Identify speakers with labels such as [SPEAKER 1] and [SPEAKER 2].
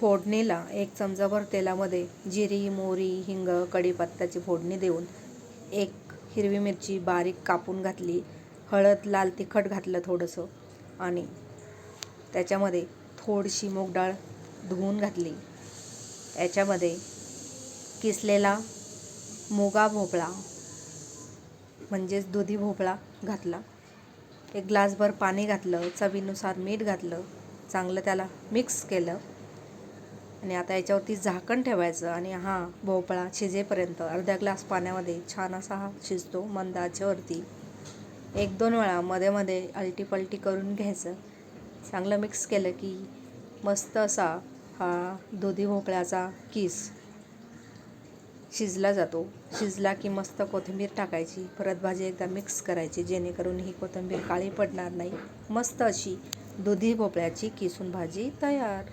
[SPEAKER 1] फोडणीला एक चमचाभर तेलामध्ये जिरी मोहरी हिंग कढीपत्त्याची फोडणी देऊन एक हिरवी मिरची बारीक कापून घातली. हळद लाल तिखट घातलं थोडंसं आणि त्याच्यामध्ये थोडीशी मूग डाळ धुवून घातली. याच्यामध्ये किसलेला मुगा भोपळा म्हणजेच दुधी भोपळा घातला. एक ग्लासभर पाणी घातलं चवीनुसार मीठ घातलं चांगलं त्याला मिक्स केलं. आणि आता याच्यावरती झाकण ठेवायचं आणि हा भोपळा शिजेपर्यंत अर्धा ग्लास पाण्यामध्ये छान असा हा शिजतो मंद आचेवरती एक दोन वेळा मध्ये मध्ये अलटी पलटी करून घ्यायचं. चांगलं मिक्स केलं की मस्त असा हा दुधी भोपळ्याचा किस शिजला जातो. शिजला की मस्त कोथिंबीर टाकायची परत भाजी एकदा मिक्स करायची जेणेकरून ही कोथिंबीर काळी पडणार नाही. मस्त अशी दुधी भोपळ्याची किसून भाजी तयार.